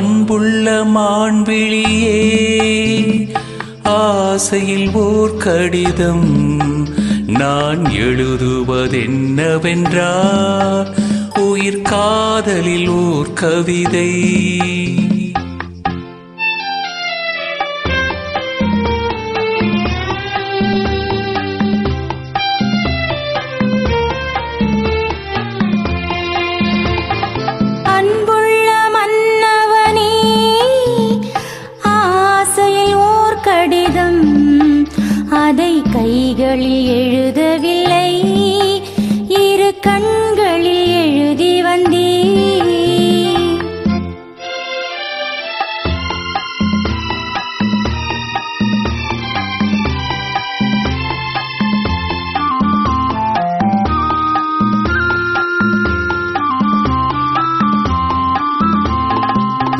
அன்புள்ள மான்விழியே ஆசையில் ஓர் கடிதம் நான் எழுதுவதென்னவென்றா உயிர் காதலில் ஓர் கவிதை. கைகளில் எழுதவில்லை இரு கண்களில் எழுதி வந்தே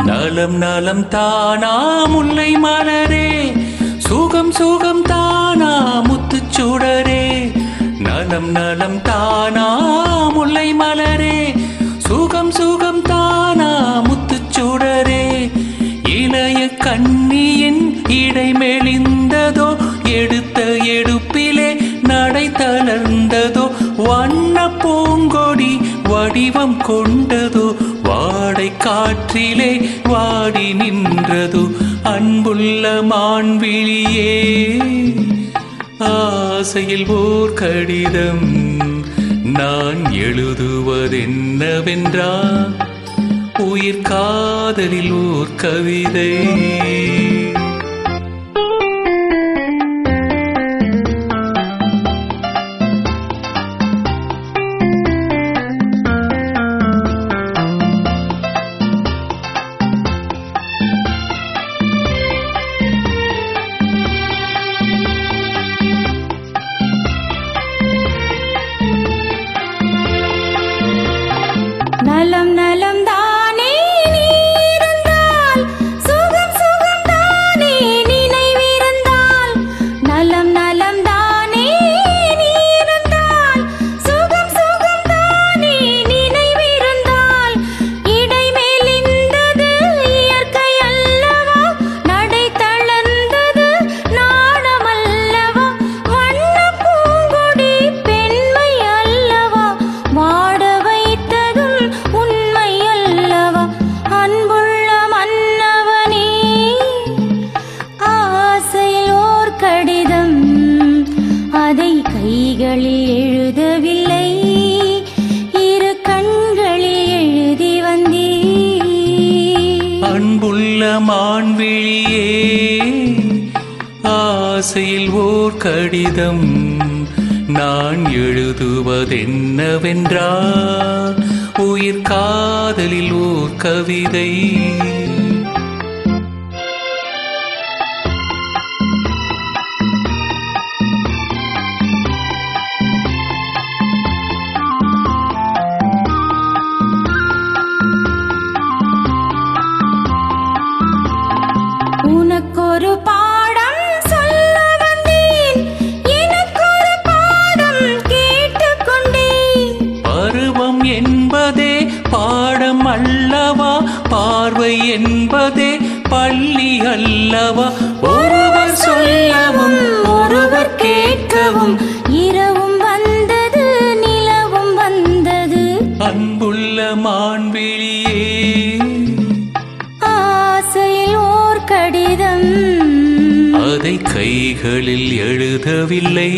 நலம் நலம் தானா முல்லை மலரே. சுகம் சுகம் தானா முத்துச்சூடரே நலம் நலம் தானா முல்லை மலரே. சுகம் சுகம் தானா முத்துச்சூடரே இளைய கண்ணியின் இடை மெலிந்ததோ எடுத்த எடுப்பிலே நடை தளர்ந்ததோ வண்ண பூங்கொடி வடிவம் கொண்டதோ வாடை காற்றிலே வாடி நின்றதோ அன்புள்ள மான்விழியே ஆசையில் ஓர் கடிதம் நான் எழுதுவதென்னவென்றா? உயிர் காதலில் ஓர் கவிதை. கைகளில் எழுதவில்லை. இரு கண்களில் எழுதி வந்தே அன்புள்ள மான்விழியே ஆசையில் ஓர் கடிதம் நான் எழுதுவதென்னவென்றால் உயிர் காதலில் ஓர் கவிதை. பாடம் அல்லவா? பார்வை என்பதே பள்ளி அல்லவா? ஒருவர் சொல்லவும் ஒருவர் கேட்கவும் இரவும் வந்தது நிலவும் வந்தது. அன்புள்ள மான்விழியே ஆசையில் ஓர் கடிதம். அதை கைகளில் எழுதவில்லை.